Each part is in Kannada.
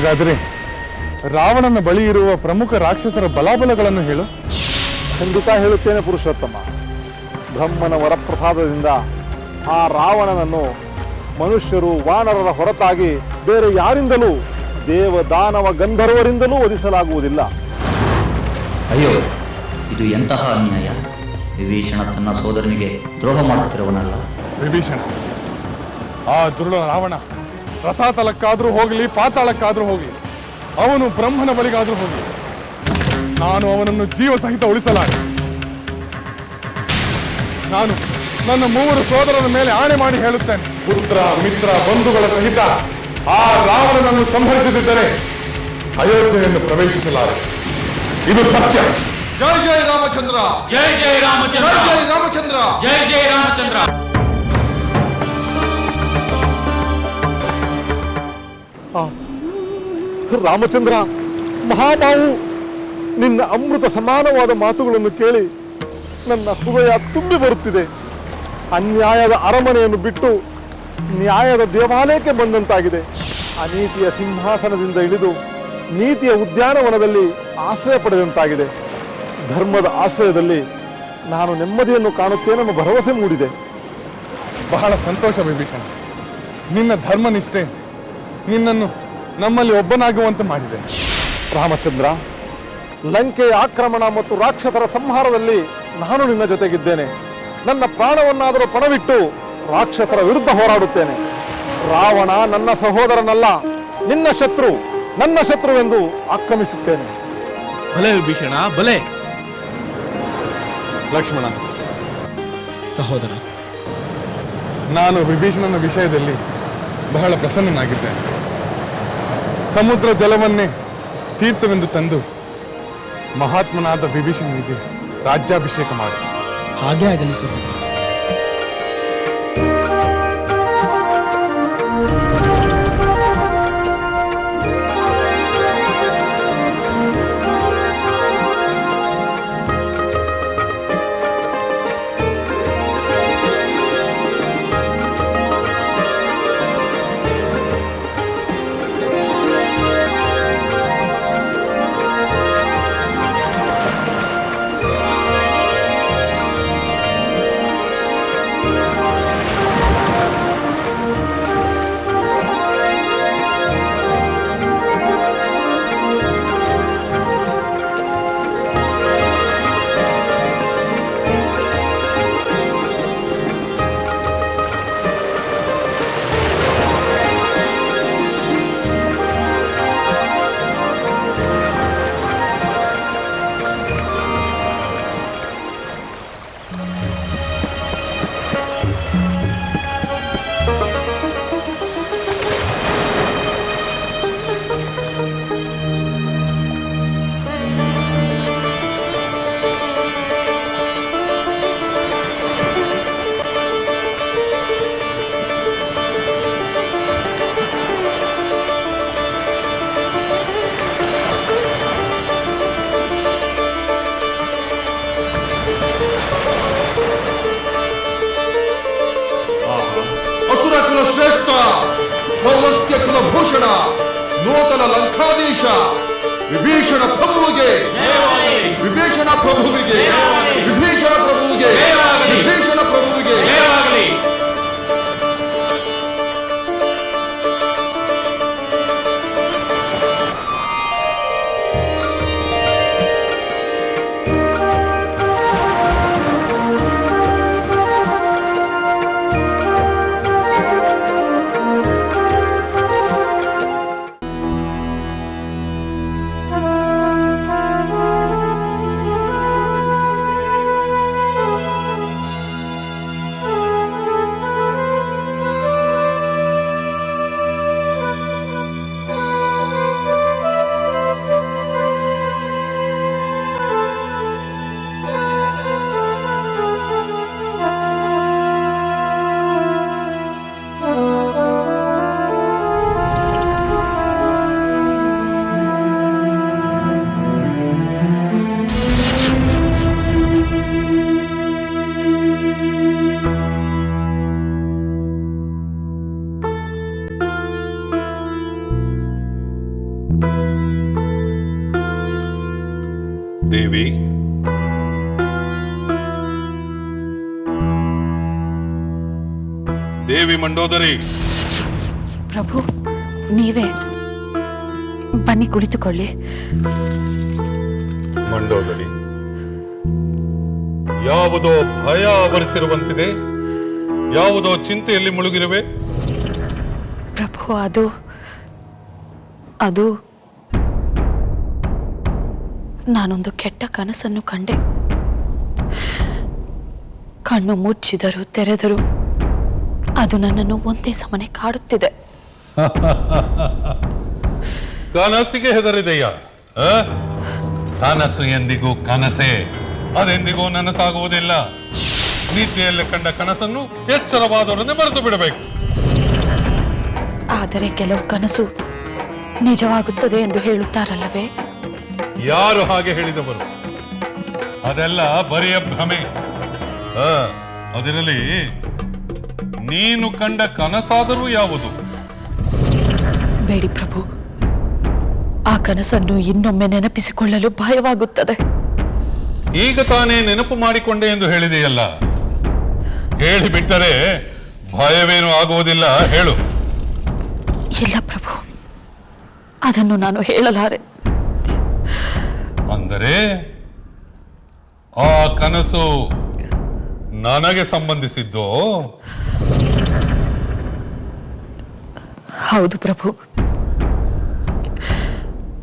ಹಾಗಾದರೆ ರಾವಣನ ಬಳಿ ಇರುವ ಪ್ರಮುಖ ರಾಕ್ಷಸರ ಬಲಾಬಲಗಳನ್ನು ಹೇಳು. ಖಂಡಿತ ಹೇಳುತ್ತೇನೆ ಪುರುಷೋತ್ತಮ. ಬ್ರಹ್ಮನ ವರಪ್ರಸಾದದಿಂದ ಆ ರಾವಣನನ್ನು ಮನುಷ್ಯರು ವಾನರರ ಹೊರತಾಗಿ ಬೇರೆ ಯಾರಿಂದಲೂ ದೇವ ದಾನವ ಗಂಧರ್ವರಿಂದಲೂ ವಧಿಸಲಾಗುವುದಿಲ್ಲ. ಅಯ್ಯೋ ಇದು ಎಂತಹ ಅನ್ಯಾಯ? ವಿಭೀಷಣ ತನ್ನ ಸೋದರನಿಗೆ ದ್ರೋಹ ಮಾಡುತ್ತಿರುವನಲ್ಲ. ವಿಭೀಷಣ ಆ ದುರುಳ ರಾವಣ ರಸಾತಲಕ್ಕಾದ್ರೂ ಹೋಗಲಿ ಪಾತಾಳಕ್ಕಾದ್ರೂ ಹೋಗಲಿ. ಅವನು ಬ್ರಹ್ಮನ ಬಳಿಗಾದರೂ ಹೋಗಲಿ. ನಾನು ಅವನನ್ನು ಜೀವ ಸಹಿತ ಉಳಿಸಲಾರೆ. ನಾನು ನನ್ನ ಮೂವರು ಸೋದರರ ಮೇಲೆ ಆಣೆ ಮಾಡಿ ಹೇಳುತ್ತೇನೆ. ಪುತ್ರ ಮಿತ್ರ ಬಂಧುಗಳ ಸಹಿತ ಆ ರಾವಣನನ್ನು ಸಂಹರಿಸದಿದ್ದರೆ ಅಯೋಧ್ಯೆಯನ್ನು ಪ್ರವೇಶಿಸಲಾರೆ. ಇದು ಸತ್ಯ. ಜೈ ಜಯ ರಾಮಚಂದ್ರ. ಜಯ ಜಯ ರಾಮಚಂದ್ರ. ಜಯ ಜಯ ರಾಮಚಂದ್ರ. ಜಯ ಜಯ ರಾಮಚಂದ್ರ. ರಾಮಚಂದ್ರ ಮಹಾಬಾವು ನಿನ್ನ ಅಮೃತ ಸಮಾನವಾದ ಮಾತುಗಳನ್ನು ಕೇಳಿ ನನ್ನ ಹೃದಯ ತುಂಬಿ ಬರುತ್ತಿದೆ. ಅನ್ಯಾಯದ ಅರಮನೆಯನ್ನು ಬಿಟ್ಟು ನ್ಯಾಯದ ದೇವಾಲಯಕ್ಕೆ ಬಂದಂತಾಗಿದೆ. ಅನೀತಿಯ ಸಿಂಹಾಸನದಿಂದ ಇಳಿದು ನೀತಿಯ ಉದ್ಯಾನವನದಲ್ಲಿ ಆಶ್ರಯ ಪಡೆದಂತಾಗಿದೆ. ಧರ್ಮದ ಆಶ್ರಯದಲ್ಲಿ ನಾನು ನೆಮ್ಮದಿಯನ್ನು ಕಾಣುತ್ತೇನೆಂಬ ಭರವಸೆ ಮೂಡಿದೆ. ಬಹಳ ಸಂತೋಷ ವಿಭೀಷಣ. ನಿನ್ನ ಧರ್ಮನಿಷ್ಠೆ ನಿನ್ನನ್ನು ನಮ್ಮಲ್ಲಿ ಒಬ್ಬನಾಗುವಂತೆ ಮಾಡಿದೆ. ರಾಮಚಂದ್ರ ಲಂಕೆಯ ಆಕ್ರಮಣ ಮತ್ತು ರಾಕ್ಷಸರ ಸಂಹಾರದಲ್ಲಿ ನಾನು ನಿನ್ನ ಜೊತೆಗಿದ್ದೇನೆ. ನನ್ನ ಪ್ರಾಣವನ್ನಾದರೂ ಪಣವಿಟ್ಟು ರಾಕ್ಷಸರ ವಿರುದ್ಧ ಹೋರಾಡುತ್ತೇನೆ. ರಾವಣ ನನ್ನ ಸಹೋದರನಲ್ಲ ನಿನ್ನ ಶತ್ರು ನನ್ನ ಶತ್ರುವೆಂದು ಆಕ್ರಮಿಸುತ್ತೇನೆ. ಬಲೆ ವಿಭೀಷಣ ಬಲೆ. ಲಕ್ಷ್ಮಣ ಸಹೋದರ. ನಾನು ವಿಭೀಷಣನ ವಿಷಯದಲ್ಲಿ ಬಹಳ ಪ್ರಸನ್ನನಾಗಿದ್ದೇನೆ. ಸಮುದ್ರ ಜಲವನ್ನೇ ತೀರ್ಥವೆಂದು ತಂದು ಮಹಾತ್ಮನಾದ ವಿಭೀಷಣನಿಗೆ ರಾಜ್ಯಾಭಿಷೇಕ ಮಾಡಿ. ಹಾಗೆ ಆಗಲಿ ಸಹೋದರ ನೂತನ ಲಂಕಾಧೀಶ ಪ್ರಭುವಿಗೆ ವಿಭೀಷಣ ಪ್ರಭುವಿಗೆ ವಿಭೀಷಣ ಪ್ರಭುವಿಗೆ ವಿಭೀಷಣ ಪ್ರಭುವಿಗೆ ದೇವಿ. ದೇವಿ ಮಂಡೋದರಿ. ಪ್ರಭು ನೀವೇ ಬನ್ನಿ ಕುಳಿತುಕೊಳ್ಳಿ. ಮಂಡೋದರಿ ಯಾವುದೋ ಭಯ ಆವರಿಸಿರುವಂತಿದೆ ಯಾವುದೋ ಚಿಂತೆಯಲ್ಲಿ ಮುಳುಗಿರುವೆ? ಪ್ರಭು ಅದು ಅದು ನಾನೊಂದು ಕೆಟ್ಟ ಕನಸನ್ನು ಕಂಡೆ. ಕಣ್ಣು ಮುಚ್ಚಿದರು ತೆರೆದರು ಅದು ನನ್ನನ್ನು ಒಂದೇ ಸಮನೆ ಕಾಡುತ್ತಿದೆ. ಕನಸಿಗೆ ಹೆದರಿದೆಯ? ಆ? ಕನಸು ಎಂದಿಗೂ ಕನಸೇ ಅದೆಂದಿಗೂ ನನಸಾಗುವುದಿಲ್ಲ. ನೀತಿಯಲ್ಲಿ ಕಂಡ ಕನಸನ್ನು ಎಚ್ಚರವಾದವರನ್ನೇ ಮರೆತು ಬಿಡಬೇಕು. ಆದರೆ ಕೆಲವು ಕನಸು ನಿಜವಾಗುತ್ತದೆ ಎಂದು ಹೇಳುತ್ತಾರಲ್ಲವೇ? ಯಾರು ಹಾಗೆ ಹೇಳಿದವರು? ಅದೆಲ್ಲ ಬರಿಯ ಭ್ರಮೆ. ಅದರಲ್ಲಿ ನೀನು ಕಂಡ ಕನಸಾದರೂ ಯಾವುದು? ಬೇಡಿ ಪ್ರಭು. ಆ ಕನಸನ್ನು ಇನ್ನೊಮ್ಮೆ ನೆನಪಿಸಿಕೊಳ್ಳಲು ಭಯವಾಗುತ್ತದೆ. ಈಗ ತಾನೇ ನೆನಪು ಮಾಡಿಕೊಂಡೆ ಎಂದು ಹೇಳಿದೆಯಲ್ಲ? ಹೇಳಿಬಿಟ್ಟರೆ ಭಯವೇನು ಆಗುವುದಿಲ್ಲ. ಹೇಳು. ಇಲ್ಲ ಪ್ರಭು. ಅದನ್ನು ನಾನು ಹೇಳಲಾರೆ. ಅಂದರೆ ಆ ಕನಸು ನನಗೆ ಸಂಬಂಧಿಸಿದ್ದು? ಹೌದು ಪ್ರಭು.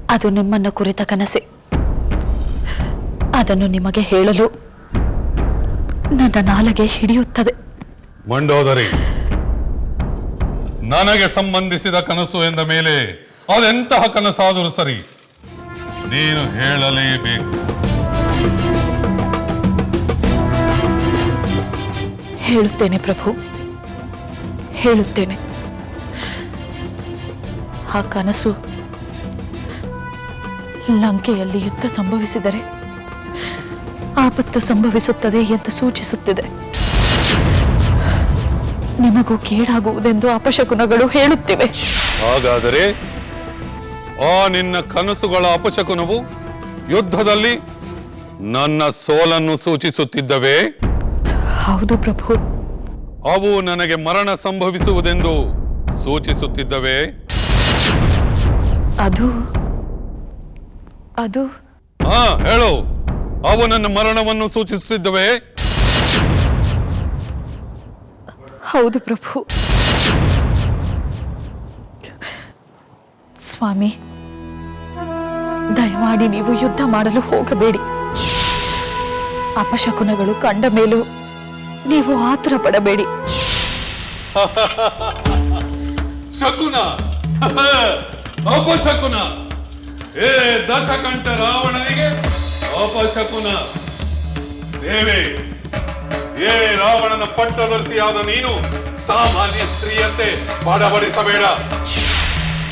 ಅದು ನಿಮ್ಮನ್ನು ಕುರಿತ ಕನಸೆ. ಅದನ್ನು ನಿಮಗೆ ಹೇಳಲು ನನ್ನ ನಾಲಗೆ ಹಿಡಿಯುತ್ತದೆ. ಮಂಡೋದರಿ ನನಗೆ ಸಂಬಂಧಿಸಿದ ಕನಸು ಎಂದ ಮೇಲೆ ಅದೆಂತಹ ಕನಸಾದರೂ ಸರಿ ನೀನು ಹೇಳಲೇಬೇಕು. ಹೇಳುತ್ತೇನೆ ಪ್ರಭು. ಹೇಳುತ್ತೇನೆ. ಆ ಕನಸು ಲಂಕೆಯಲ್ಲಿ ಯುದ್ಧ ಸಂಭವಿಸಿದರೆ ಆಪತ್ತು ಸಂಭವಿಸುತ್ತದೆ ಎಂದು ಸೂಚಿಸುತ್ತಿದೆ. ನಿಮಗೂ ಕೇಡಾಗುವುದೆಂದು ಅಪಶಕುನಗಳು ಹೇಳುತ್ತಿವೆ. ಹಾಗಾದರೆ ಆ ನಿನ್ನ ಕನಸುಗಳ ಅಪಶಕುನವು ಯುದ್ಧದಲ್ಲಿ ನನ್ನ ಸೋಲನ್ನು ಸೂಚಿಸುತ್ತಿದ್ದವೇ? ಹೌದು ಪ್ರಭು. ಅವು ನನಗೆ ಮರಣ ಸಂಭವಿಸುವುದೆಂದು ಸೂಚಿಸುತ್ತಿದ್ದವೇ? ಅದು ಅದು. ಹಾ ಹೇಳು. ಅವು ನನ್ನ ಮರಣವನ್ನು ಸೂಚಿಸುತ್ತಿದ್ದವೇ? ಹೌದು ಪ್ರಭು. ಸ್ವಾಮಿ, ದಯಮಾಡಿ ನೀವು ಯುದ್ಧ ಮಾಡಲು ಹೋಗಬೇಡಿ. ಅಪಶಕುನಗಳು ಕಂಡ ಮೇಲೂ ನೀವು ಆತುರ ಪಡಬೇಡಿ ಶಕುನ. ಅಪಶಕುನ ಏ, ದಶಕಂಠ ರಾವಣನಿಗೆ ಅಪಶಕುನ ದೇವಿ, ಏ, ರಾವಣನ ಪಟ್ಟದರ್ಶಿಯಾದ ನೀನು ಸಾಮಾನ್ಯ ಸ್ತ್ರೀಯಂತೆ ಬಡಬಡಿಸಬೇಡ.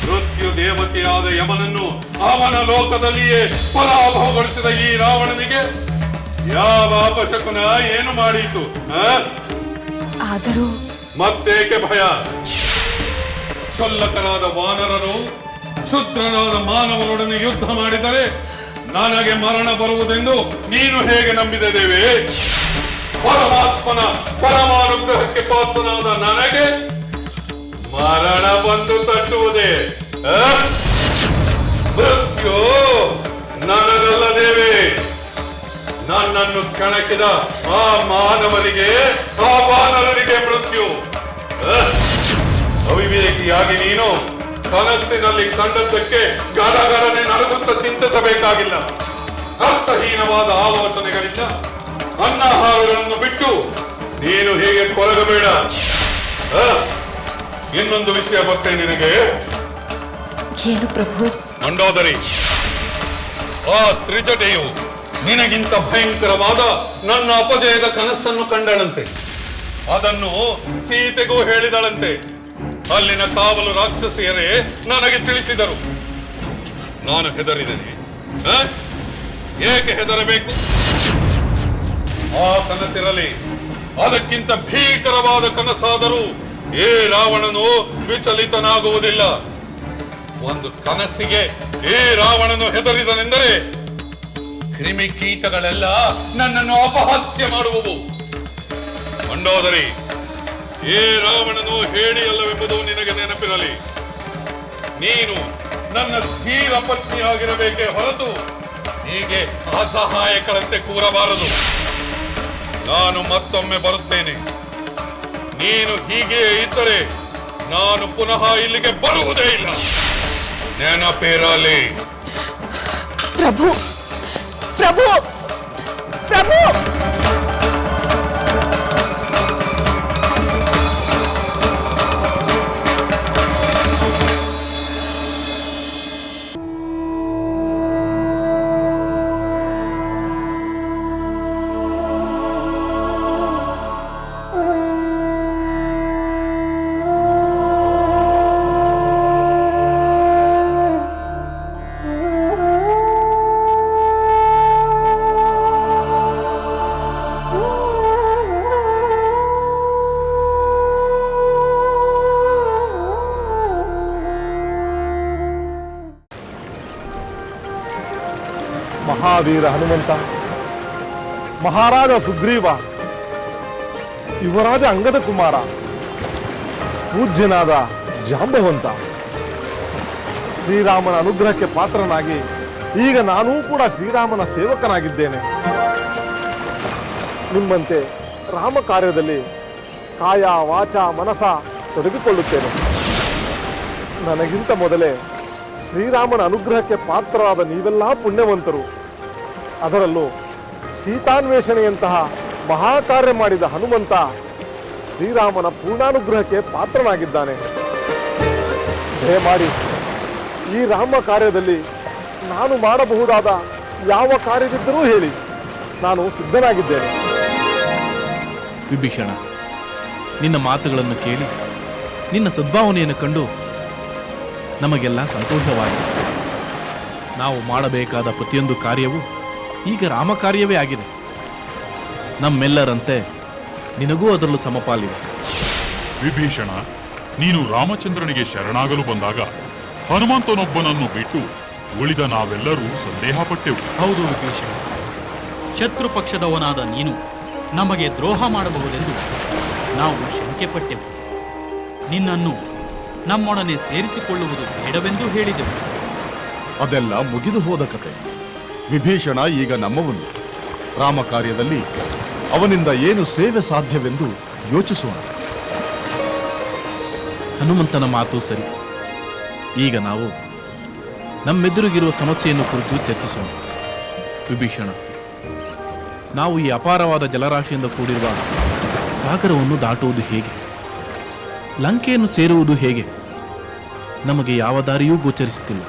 ಮೃತ್ಯು ದೇವತೆಯಾದ ಯಮನನ್ನು ಅವನ ಲೋಕದಲ್ಲಿಯೇ ಪರಾಭವಗೊಳಿಸಿದ ಈ ರಾವಣನಿಗೆ ಯಾವ ಅಪಶಕುನ ಏನು ಮಾಡಿತು? ಆದರೂ ಮತ್ತೇಕೆ ಭಯ ಕ್ಷುಲ್ಲಕರಾದ ವಾನರನು ಶುದ್ರನಾದ ಮಾನವನೊಡನೆ ಯುದ್ಧ ಮಾಡಿದರೆ ನನಗೆ ಮರಣ ಬರುವುದೆಂದು ನೀನು ಹೇಗೆ ನಂಬಿದೆ ದೇವಿ ಪರಮಾತ್ಮನ ಪರಮಾನುಗ್ರಹಕ್ಕೆ ಪಾತ್ರನಾದ ನನಗೆ ಬಂದು ತಟ್ಟುವುದೇ? ಮೃತ್ಯು ನನಗಲ್ಲ ದೇವಿ ನನ್ನನ್ನು ಕಣಕಿದ ಆ ಮಾನವನಿಗೆ ಆ ಮಾನವನಿಗೆ ಮೃತ್ಯು? ಅವಿವೇಕಿಯಾಗಿ ನೀನು ಕನಸಿನಲ್ಲಿ ಕಂಡದ್ದಕ್ಕೆ ಗಡಗಡನೆ ನಡುಗುತ್ತ ಚಿಂತಿಸಬೇಕಾಗಿಲ್ಲ ಅರ್ಥಹೀನವಾದ ಆಲೋಚನೆಗಳಿಂದ ಅನ್ನಾಹಾರಗಳನ್ನು ಬಿಟ್ಟು ನೀನು ಹೀಗೆ ಕೊರಗಬೇಡ? ಇನ್ನೊಂದು ವಿಷಯ ಗೊತ್ತೇ ನಿನಗೆ? ಏನು ಪ್ರಭು? ಮಂಡೋದರಿ ಆ ತ್ರಿಜಟೆಯು ನಿನಗಿಂತ ಭಯಂಕರವಾದ ನನ್ನ ಅಪಜಯದ ಕನಸನ್ನು ಕಂಡಳಂತೆ. ಅದನ್ನು ಸೀತೆಗೂ ಹೇಳಿದಳಂತೆ. ಅಲ್ಲಿನ ಕಾವಲು ರಾಕ್ಷಸಿಯರೇ ನನಗೆ ತಿಳಿಸಿದರು. ನಾನು ಹೆದರಿದ್ದೇನೆ? ಏಕೆ ಹೆದರಬೇಕು? ಆ ಕನಸಿರಲಿ. ಅದಕ್ಕಿಂತ ಭೀಕರವಾದ ಕನಸಾದರೂ ಏ ರಾವಣನು ವಿಚಲಿತನಾಗುವುದಿಲ್ಲ. ಒಂದು ಕನಸಿಗೆ ಈ ರಾವಣನು ಹೆದರಿದನೆಂದರೆ ಕ್ರಿಮಿ ಕೀಟಗಳೆಲ್ಲ ನನ್ನನ್ನು ಅಪಹಾಸ್ಯ ಮಾಡುವವು. ಮಂಡೋದರಿ, ಏ ರಾವಣನು ಹೇಳಿಯಲ್ಲವೆಂಬುದು ನಿನಗೆ ನೆನಪಿರಲಿ. ನೀನು ನನ್ನ ಧೀರ ಪತ್ನಿಯಾಗಿರಬೇಕೇ ಹೊರತು ಹೀಗೆ ಅಸಹಾಯಕರಂತೆ ಕೂರಬಾರದು. ನಾನು ಮತ್ತೊಮ್ಮೆ ಬರುತ್ತೇನೆ. ನೀನು ಹೀಗೆ ಇದ್ದರೆ ನಾನು ಪುನಃ ಇಲ್ಲಿಗೆ ಬರುವುದೇ ಇಲ್ಲ. ನೆನಪಿರಲಿ ಪ್ರಭು ಪ್ರಭು ಪ್ರಭು! ಮಹಾವೀರ ಹನುಮಂತ, ಮಹಾರಾಜ ಸುಗ್ರೀವ, ಯುವರಾಜ ಅಂಗದ ಕುಮಾರ ಪೂಜ್ಯನಾದ ಜಾಂಬವಂತ. ಶ್ರೀರಾಮನ ಅನುಗ್ರಹಕ್ಕೆ ಪಾತ್ರನಾಗಿ ಈಗ ನಾನೂ ಕೂಡ ಶ್ರೀರಾಮನ ಸೇವಕನಾಗಿದ್ದೇನೆ. ನಿಮ್ಮಂತೆ ರಾಮ ಕಾರ್ಯದಲ್ಲಿ ಕಾಯ, ವಾಚ, ಮನಸ ತೊಡಗಿಕೊಳ್ಳುತ್ತೇನೆ. ನನಗಿಂತ ಮೊದಲೇ ಶ್ರೀರಾಮನ ಅನುಗ್ರಹಕ್ಕೆ ಪಾತ್ರರಾದ ನೀವೆಲ್ಲ ಪುಣ್ಯವಂತರು. ಅದರಲ್ಲೂ ಸೀತಾನ್ವೇಷಣೆಯಂತಹ ಮಹಾಕಾರ್ಯ ಮಾಡಿದ ಹನುಮಂತ ಶ್ರೀರಾಮನ ಪೂರ್ಣಾನುಗ್ರಹಕ್ಕೆ ಪಾತ್ರನಾಗಿದ್ದಾನೆ. ದಯಮಾಡಿ ಈ ರಾಮ ಕಾರ್ಯದಲ್ಲಿ ನಾನು ಮಾಡಬಹುದಾದ ಯಾವ ಕಾರ್ಯವಿದ್ದರೂ ಹೇಳಿ. ನಾನು ಸಿದ್ಧನಾಗಿದ್ದೇನೆ. ವಿಭೀಷಣ, ನಿನ್ನ ಮಾತುಗಳನ್ನು ಕೇಳಿ, ನಿನ್ನ ಸದ್ಭಾವನೆಯನ್ನು ಕಂಡು ನಮಗೆಲ್ಲ ಸಂತೋಷವಾಗಿದೆ ನಾವು ಮಾಡಬೇಕಾದ ಪ್ರತಿಯೊಂದು ಕಾರ್ಯವೂ ಈಗ ರಾಮಕಾರ್ಯವೇ ಆಗಿದೆ. ನಮ್ಮೆಲ್ಲರಂತೆ ನಿನಗೂ ಅದರಲ್ಲೂ ಸಮಪಾಲಿದೆ ವಿಭೀಷಣ ನೀನು ರಾಮಚಂದ್ರನಿಗೆ ಶರಣಾಗಲು ಬಂದಾಗ ಹನುಮಂತನೊಬ್ಬನನ್ನು ಬಿಟ್ಟು ಉಳಿದ ನಾವೆಲ್ಲರೂ ಸಂದೇಹ ಪಟ್ಟೆವು ಹೌದು ವಿಭೀಷಣ. ಶತ್ರು ಪಕ್ಷದವನಾದ ನೀನು ನಮಗೆ ದ್ರೋಹ ಮಾಡಬಹುದೆಂದು ನಾವು ಶಂಕೆ ಪಟ್ಟೆವು ನಿನ್ನನ್ನು ನಮ್ಮೊಡನೆ ಸೇರಿಸಿಕೊಳ್ಳುವುದು ಬೇಡವೆಂದು ಹೇಳಿದೆವು. ಅದೆಲ್ಲ ಮುಗಿದು ಹೋದ ಕತೆ. ವಿಭೀಷಣ ಈಗ ನಮ್ಮವನು. ರಾಮ ಕಾರ್ಯದಲ್ಲಿ ಅವನಿಂದ ಏನು ಸೇವೆ ಸಾಧ್ಯವೆಂದು ಯೋಚಿಸೋಣ. ಹನುಮಂತನ ಮಾತು ಸರಿ. ಈಗ ನಾವು ನಮ್ಮೆದುರಿಗಿರುವ ಸಮಸ್ಯೆಯನ್ನು ಕುರಿತು ಚರ್ಚಿಸೋಣ. ವಿಭೀಷಣ ನಾವು ಈ ಅಪಾರವಾದ ಜಲರಾಶಿಯಿಂದ ಕೂಡಿರುವ ಸಾಗರವನ್ನು ದಾಟುವುದು ಹೇಗೆ? ಲಂಕೆಯನ್ನು ಸೇರುವುದು ಹೇಗೆ? ನಮಗೆ ಯಾವ ದಾರಿಯೂ ಗೋಚರಿಸುತ್ತಿಲ್ಲ.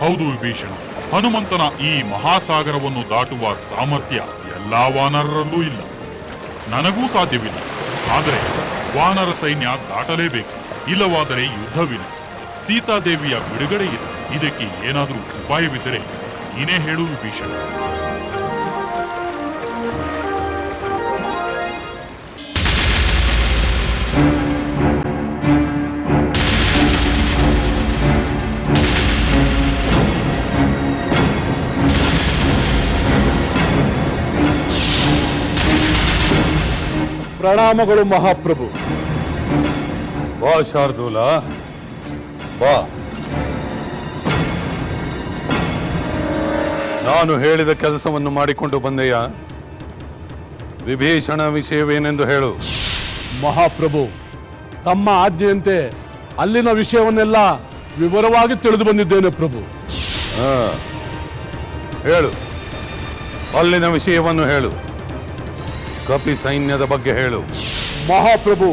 ಹೌದು ವಿಭೀಷಣ. ಹನುಮಂತನ ಈ ಮಹಾಸಾಗರವನ್ನು ದಾಟುವ ಸಾಮರ್ಥ್ಯ ಎಲ್ಲಾ ವಾನರರಲ್ಲೂ ಇಲ್ಲ. ನನಗೂ ಸಾಧ್ಯವಿಲ್ಲ. ಆದರೆ ವಾನರ ಸೈನ್ಯ ದಾಟಲೇಬೇಕು. ಇಲ್ಲವಾದರೆ ಯುದ್ಧವಿಲ್ಲ. ಸೀತಾದೇವಿಯ ಬಿಡುಗಡೆ ಇದೆ. ಇದಕ್ಕೆ ಏನಾದರೂ ಉಪಾಯವಿದ್ದರೆ ನೀನೇ ಹೇಳು ವಿಭೀಷಣ. ಪ್ರಣಾಮಗಳು ಮಹಾಪ್ರಭು. ಬಾ ಶಾರ್ದೂಲ ಬಾ. ನಾನು ಹೇಳಿದ ಕೆಲಸವನ್ನು ಮಾಡಿಕೊಂಡು ಬಂದೆಯ? ವಿಭೀಷಣ ವಿಷಯವೇನೆಂದು ಹೇಳು. ಮಹಾಪ್ರಭು ತಮ್ಮ ಆಜ್ಞೆಯಂತೆ ಅಲ್ಲಿನ ವಿಷಯವನ್ನೆಲ್ಲ ವಿವರವಾಗಿ ತಿಳಿದು ಬಂದಿದ್ದೇನೆ ಪ್ರಭು. ಹಾ. ಹೇಳು. ಅಲ್ಲಿನ ವಿಷಯವನ್ನು ಹೇಳು. ಕಪಿ ಸೈನ್ಯದ ಬಗ್ಗೆ ಹೇಳು. ಮಹಾಪ್ರಭು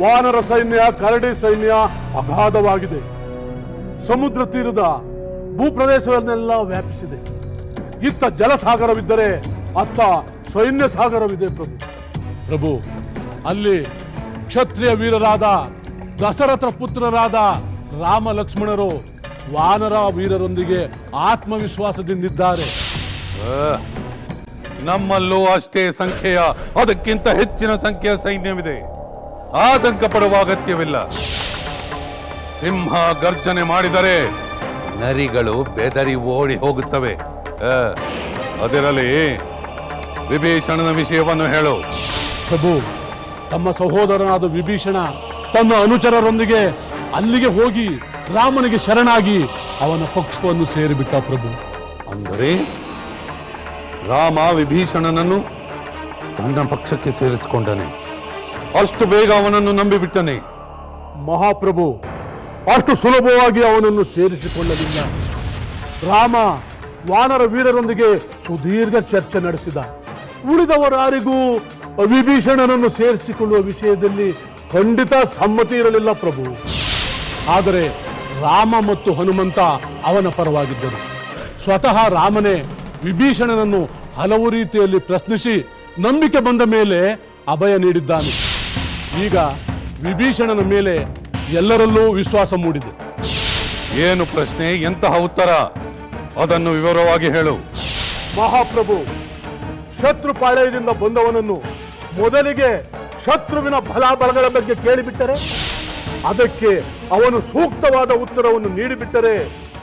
ವಾನರ ಸೈನ್ಯ ಕರಡಿ ಸೈನ್ಯ ಅಗಾಧವಾಗಿದೆ. ಸಮುದ್ರ ತೀರದ ಭೂಪ್ರದೇಶವನ್ನೆಲ್ಲ ವ್ಯಾಪಿಸಿದೆ. ಇತ್ತ ಜಲಸಾಗರವಿದ್ದರೆ ಅತ್ತ ಸೈನ್ಯ ಸಾಗರವಿದೆ ಪ್ರಭು. ಪ್ರಭು ಅಲ್ಲಿ ಕ್ಷತ್ರಿಯ ವೀರರಾದ ದಶರಥ ಪುತ್ರರಾದ ರಾಮ ಲಕ್ಷ್ಮಣರು ವಾನರ ವೀರರೊಂದಿಗೆ ಆತ್ಮವಿಶ್ವಾಸದಿಂದಿದ್ದಾರೆ. ನಮ್ಮಲ್ಲೂ ಅಷ್ಟೇ ಸಂಖ್ಯೆಯ ಅದಕ್ಕಿಂತ ಹೆಚ್ಚಿನ ಸಂಖ್ಯೆಯ ಸೈನ್ಯವಿದೆ. ಆತಂಕ ಪಡುವ ಅಗತ್ಯವಿಲ್ಲ. ಸಿಂಹ ಗರ್ಜನೆ ಮಾಡಿದರೆ ನರಿಗಳು ಬೆದರಿ ಓಡಿ ಹೋಗುತ್ತವೆ. ಅದರಲ್ಲಿ ವಿಭೀಷಣನ ವಿಷಯವನ್ನು ಹೇಳು. ಪ್ರಭು ತಮ್ಮ ಸಹೋದರನಾದ ವಿಭೀಷಣ ತನ್ನ ಅನುಚರರೊಂದಿಗೆ ಅಲ್ಲಿಗೆ ಹೋಗಿ ರಾಮನಿಗೆ ಶರಣಾಗಿ ಅವನ ಪಕ್ಷವನ್ನು ಸೇರಿಬಿಟ್ಟ ಪ್ರಭು. ಅಂದರೆ? ರಾಮ ವಿಭೀಷಣನನ್ನು ತನ್ನ ಪಕ್ಷಕ್ಕೆ ಸೇರಿಸಿಕೊಂಡನೆ. ಅಷ್ಟು ಬೇಗ ಅವನನ್ನು ನಂಬಿಬಿಟ್ಟನೆ. ಮಹಾಪ್ರಭು, ಅಷ್ಟು ಸುಲಭವಾಗಿ ಅವನನ್ನು ಸೇರಿಸಿಕೊಳ್ಳಲಿಲ್ಲ. ರಾಮ ವಾನರ ವೀರರೊಂದಿಗೆ ಸುದೀರ್ಘ ಚರ್ಚೆ ನಡೆಸಿದ. ಉಳಿದವರಾರಿಗೂ ವಿಭೀಷಣನನ್ನು ಸೇರಿಸಿಕೊಳ್ಳುವ ವಿಷಯದಲ್ಲಿ ಖಂಡಿತ ಸಮ್ಮತಿ ಇರಲಿಲ್ಲ ಪ್ರಭು. ಆದರೆ ರಾಮ ಮತ್ತು ಹನುಮಂತ ಅವನ ಪರವಾಗಿದ್ದರು. ಸ್ವತಃ ರಾಮನೇ ವಿಭೀಷಣನನ್ನು ಹಲವು ರೀತಿಯಲ್ಲಿ ಪ್ರಶ್ನಿಸಿ ನಂಬಿಕೆ ಬಂದ ಮೇಲೆ ಅಭಯ ನೀಡಿದ್ದಾನೆ. ಈಗ ವಿಭೀಷಣನ ಮೇಲೆ ಎಲ್ಲರಲ್ಲೂ ವಿಶ್ವಾಸ ಮೂಡಿದೆ. ಏನು ಪ್ರಶ್ನೆ ಎಂತಹ ಉತ್ತರ? ಅದನ್ನು ವಿವರವಾಗಿ ಹೇಳು. ಮಹಾಪ್ರಭು ಶತ್ರು ಪಾಳಯದಿಂದ ಬಂದವನನ್ನು ಮೊದಲಿಗೆ ಶತ್ರುವಿನ ಫಲಾಬಲಗಳ ಬಗ್ಗೆ ಕೇಳಿಬಿಟ್ಟರೆ ಅದಕ್ಕೆ ಅವನು ಸೂಕ್ತವಾದ ಉತ್ತರವನ್ನು ನೀಡಿಬಿಟ್ಟರೆ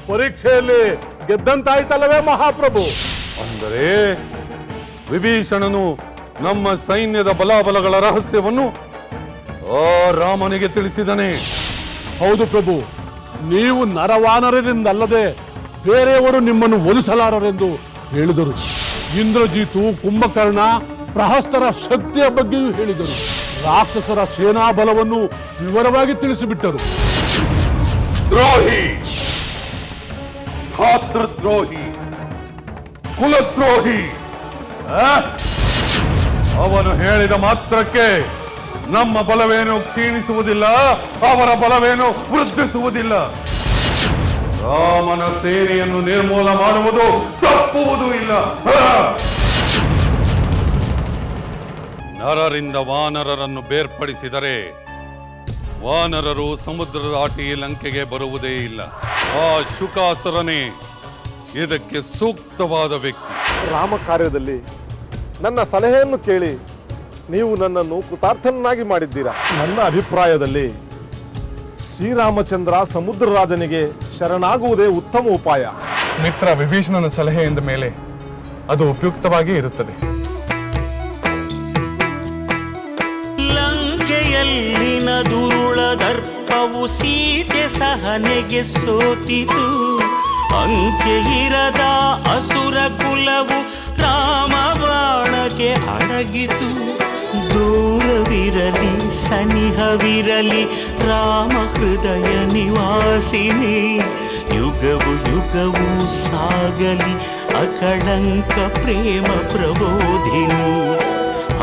ಪರೀಕ್ಷೆಯಲ್ಲಿ ಗೆದ್ದಂತಾಯ್ತಲ್ಲವೇ ಮಹಾಪ್ರಭು? ಅಂದರೆ ವಿಭೀಷಣನು ನಮ್ಮ ಸೈನ್ಯದ ಬಲಾಬಲಗಳ ರಹಸ್ಯವನ್ನು ಆ ರಾಮನಿಗೆ ತಿಳಿಸಿದನೆ. ಹೌದು ಪ್ರಭು ನೀವು ನರವಾನರರಿಂದಲ್ಲದೆ ಬೇರೆಯವರು ನಿಮ್ಮನ್ನು ಒಲಿಸಲಾರರೆಂದು ಹೇಳಿದರು. ಇಂದ್ರಜಿತು ಕುಂಭಕರ್ಣ ಪ್ರಹಸ್ತರ ಶಕ್ತಿಯ ಬಗ್ಗೆಯೂ ಹೇಳಿದರು. ರಾಕ್ಷಸರ ಸೇನಾ ಬಲವನ್ನು ವಿವರವಾಗಿ ತಿಳಿಸಿಬಿಟ್ಟರು. ದ್ರೋಹಿ! ಧಾತೃದ್ರೋಹಿ ಕುಲದ್ರೋಹಿ? ಅವನು ಹೇಳಿದ ಮಾತ್ರಕ್ಕೆ ನಮ್ಮ ಬಲವೇನು ಕ್ಷೀಣಿಸುವುದಿಲ್ಲ, ಅವರ ಬಲವೇನು ವೃದ್ಧಿಸುವುದಿಲ್ಲ. ರಾಮನ ಸೇನೆಯನ್ನು ನಿರ್ಮೂಲ ಮಾಡುವುದು ತಪ್ಪುವುದೂ ಇಲ್ಲ. ನರರಿಂದ ವಾನರರನ್ನು ಬೇರ್ಪಡಿಸಿದರೆ ವಾನರರು ಸಮುದ್ರ ದಾಟಿ ಲಂಕೆಗೆ ಬರುವುದೇ ಇಲ್ಲ. ಆ ಶುಕಾಸುರನೇ ಇದಕ್ಕೆ ಸೂಕ್ತವಾದ ವ್ಯಕ್ತಿ. ರಾಮ ಕಾರ್ಯದಲ್ಲಿ ನನ್ನ ಸಲಹೆಯನ್ನು ಕೇಳಿ ನೀವು ನನ್ನನ್ನು ಕೃತಾರ್ಥನಾಗಿ ಮಾಡಿದ್ದೀರಾ? ನನ್ನ ಅಭಿಪ್ರಾಯದಲ್ಲಿ ಶ್ರೀರಾಮಚಂದ್ರ ಸಮುದ್ರ ರಾಜನಿಗೆ ಶರಣಾಗುವುದೇ ಉತ್ತಮ ಉಪಾಯ. ಮಿತ್ರ ವಿಭೀಷಣನ ಸಲಹೆಯಿಂದ ಮೇಲೆ ಅದು ಉಪಯುಕ್ತವಾಗಿ ಇರುತ್ತದೆ. ಲಂಕೆಯಲ್ಲಿನ ದುರುಳ ದರ್ಪವು ಸೀತೆ ಸಹನೆಗೆ ಸೋತಿತು. ಅಂಕೆ ಇರದ ಅಸುರ ಕುಲವು ರಾಮ ಬಾಣಕ್ಕೆ ಅಡಗಿತು. ದೂರವಿರಲಿ, ಸನಿಹವಿರಲಿ, ರಾಮ ಹೃದಯ ನಿವಾಸಿನಿ. ಯುಗವು ಯುಗವು ಸಾಗಲಿ, ಅಕಳಂಕ ಪ್ರೇಮ ಪ್ರಬೋಧಿನಿ.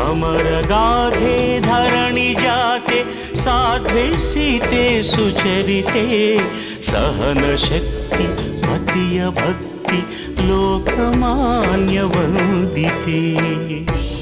ಅಮರ ಗಾಥೆ ಧರಣಿ ಜಾತೆ ಸಾಧ್ವೆ ಸೀತೆ ಸುಚರಿತೆ. ಸಹನ ಶಕ್ತಿ ಪತಿಯ ಭಕ್ತಿ ಲೋಕಮಾನ್ಯ ವಂದಿತೆ ಸೀತೆ